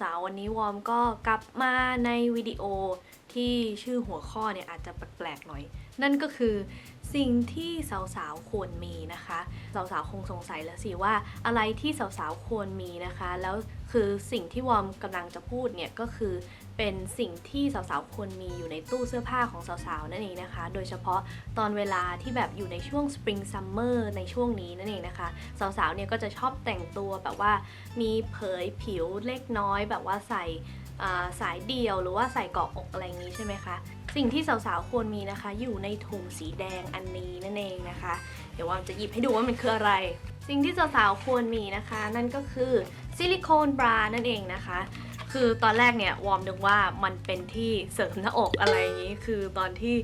สาวๆ วันนี้วอร์มก็กลับมาในวิดีโอที่ชื่อหัวข้อเนี่ยอาจจะแปลกๆหน่อย นั่นก็คือสิ่งที่สาวๆ ควรมีนะคะ สาวๆ คงสงสัยแล้วสิว่าอะไรที่สาวๆ ควรมีนะคะ แล้วคือสิ่งที่วอร์มกำลังจะพูดเนี่ยก็คือ เป็นสิ่งที่สาวๆควรมีอยู่ในตู้เสื้อผ้าของสาวๆนั่นเองนะคะ โดยเฉพาะตอนเวลาที่แบบอยู่ในช่วง Spring Summer ในช่วงนี้นั่นเองนะคะ สาวๆเนี่ยก็จะชอบแต่งตัวแบบว่ามีเผยผิวเล็กน้อย แบบว่าใส่สายเดี่ยวหรือว่าใส่เกาะอกอะไรอย่างนี้ใช่ไหมคะสิ่งที่สาวๆควรมีนะคะ อยู่ในถุงสีแดงอันนี้นั่นเองนะคะ เดี๋ยววอมจะหยิบให้ดูว่ามันคืออะไร สิ่งที่สาวๆควรมีนะคะ นั่นก็คือซิลิโคนบรานั่นเองนะคะ คือตอนแรกเนี่ยวอร์มนึกว่ามันเป็นที่เสริมหน้าอกอะไรอย่างนี้ คือตอนที่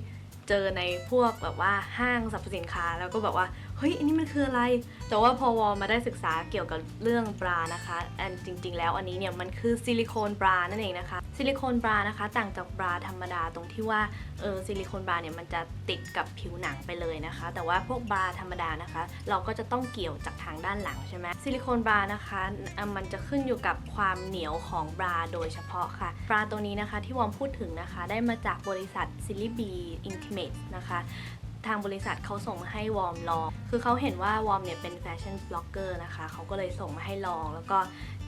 เจอในพวกแบบว่าห้างสรรพสินค้าแล้วก็แบบว่าเฮ้ยอันนี้มันคืออะไร แต่ว่าพอวอมาได้ศึกษาเกี่ยวกับเรื่องบรานะคะอันจริง ๆ แล้วอันนี้เนี่ยมันคือซิลิโคนบรานั่นเองนะคะซิลิโคนบรานะคะ ต่างจากบราธรรมดาตรงที่ว่าเออซิลิโคนบราเนี่ยมันจะติดกับผิวหนังไปเลยนะคะ แต่ว่าพวกบราธรรมดานะคะ เราก็จะต้องเกี่ยวจากทางด้านหลังใช่ไหมซิลิโคนบรานะคะอะมันจะขึ้นอยู่กับความเหนียวของบราโดยเฉพาะค่ะบราตัวนี้นะคะที่วอมพูดถึงนะคะ ได้มาจากบริษัทซิลิบีอินทิเมตนะคะ ทางบริษัทเขาส่งมาให้วอร์มลอง คือเขาเห็นว่าวอร์มเนี่ยเป็นแฟชั่นบล็อกเกอร์นะคะ เขาก็เลยส่งมาให้ลอง แล้วก็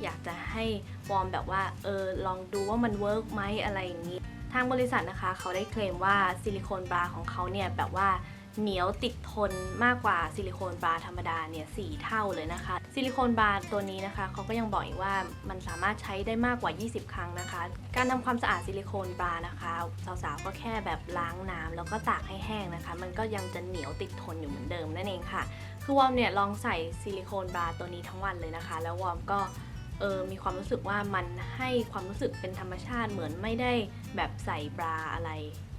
อยากจะให้วอร์มแบบว่า เออ ลองดูว่ามันเวิร์กไหมอะไรอย่างนี้ ทางบริษัทนะคะ เขาได้เคลมว่าซิลิโคนบราของเขาเนี่ยแบบว่า เหนียวติดทนมากกว่าซิลิโคนบราธรรมดาเนี่ยสเท่าเลยนะคะ ซิลิโคนบราตัวนี้นะคะเขาก็ยังบอกอีกว่ามันสามารถใช้ได้มากกว่า 20 ครั้งนะคะ การทำความสะอาดซิลิโคนบรานะคะสาวๆก็แค่แบบล้างน้ำแล้วก็ตากให้แห้งนะคะ มันก็ยังจะเหนียวติดทนอยู่เหมือนเดิมนั่นเองค่ะ คือวอมเนี่ยลองใส่ซิลิโคนบราตัวนี้ทั้งวันเลยนะคะ แล้ววอมก็ เออมีความรู้สึกว่ามันให้ความรู้สึกเป็นธรรมชาติเหมือนไม่ได้แบบใส่บราอะไร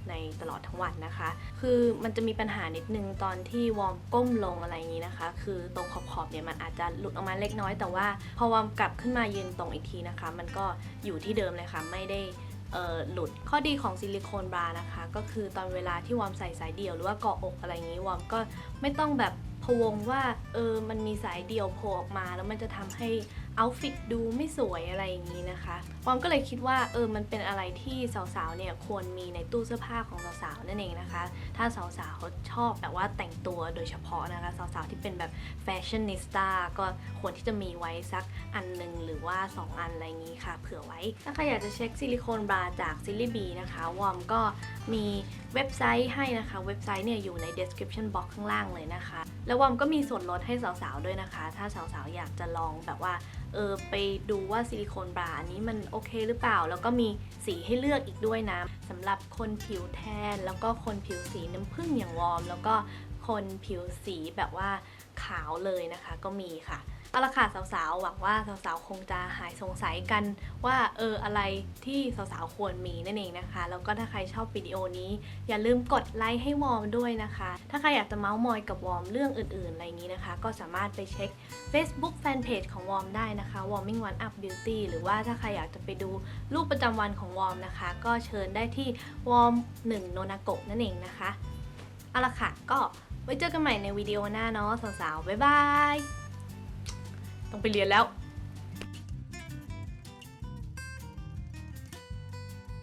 ในตลอดทั้งวันนะคะ คือมันจะมีปัญหานิดนึงตอนที่วอร์มก้มลงอะไรอย่างนี้นะคะ คือตรงขอบๆเนี่ยมันอาจจะหลุดออกมาเล็กน้อย แต่ว่าพอวอร์มกลับขึ้นมายืนตรงอีกทีนะคะ มันก็อยู่ที่เดิมเลยค่ะไม่ได้หลุดข้อดีของซิลิโคนบรานะคะ ก็คือตอนเวลาที่วอร์มใส่สายเดี่ยวหรือว่าเกาะอกอะไรอย่างนี้วอร์มก็ไม่ต้องแบบ พวงว่าเออมันมีสายเดี่ยวโผล่ออกมา แล้วมันจะทำให้เอาฟิตดูไม่สวยอะไรอย่างนี้นะคะวอมก็เลยคิดว่าเออมันเป็นอะไรที่สาวๆเนี่ยควรมีในตู้เสื้อผ้าของสาวๆนั่นเองนะคะ ถ้าสาวๆชอบแบบว่าแต่งตัวโดยเฉพาะนะคะสาวๆที่เป็นแบบแฟชั่นนิสต้าก็ควรที่จะมีไว้สักอันหนึ่งหรือว่า 2 อันอะไรอย่างนี้ค่ะ เผื่อไว้ ถ้าใครอยากจะเช็คซิลิโคนบราจากซิลิบีนะคะวอมก็มีเว็บไซต์ให้นะคะ เว็บไซต์เนี่ยอยู่ใน description box ข้างล่างเลยนะคะแล้ววอมก็มีส่วนลดให้สาวๆด้วยนะคะ ถ้าสาวๆอยากจะลองแบบว่าเออไปดูว่าซิลิโคนบราอันนี้มันโอเคหรือเปล่า แล้วก็มีสีให้เลือกอีกด้วยนะสำหรับคนผิวแทน แล้วก็คนผิวสีน้ำผึ้งอย่างวอม แล้วก็คนผิวสีแบบว่าขาวเลยนะคะ ก็มีค่ะ เอาละค่ะสาวๆ หวังว่าสาวๆ คงจะหายสงสัยกันว่าเอออะไรที่สาวๆ ควรมีนั่นเองนะคะ แล้วก็ถ้าใครชอบวิดีโอนี้ อย่าลืมกดไลค์ให้วอร์มด้วยนะคะ ถ้าใครอยากจะเมาส์มอยกับวอร์มเรื่องอื่นๆ อะไรอย่างนี้นะคะ ก็สามารถไปเช็ค Facebook Fanpage ของวอร์มได้นะคะ Warming One Up Beauty หรือว่าถ้าใครอยากจะไปดูรูปประจำวันของวอร์มนะคะ ก็เชิญได้ที่วอร์ม1โนนาโกะนั่นเองนะคะเอาละค่ะก็ไว้เจอกันใหม่ในวิดีโอหน้าเนาะสาวๆบ๊ายบาย ต้องไปเรียนแล้ว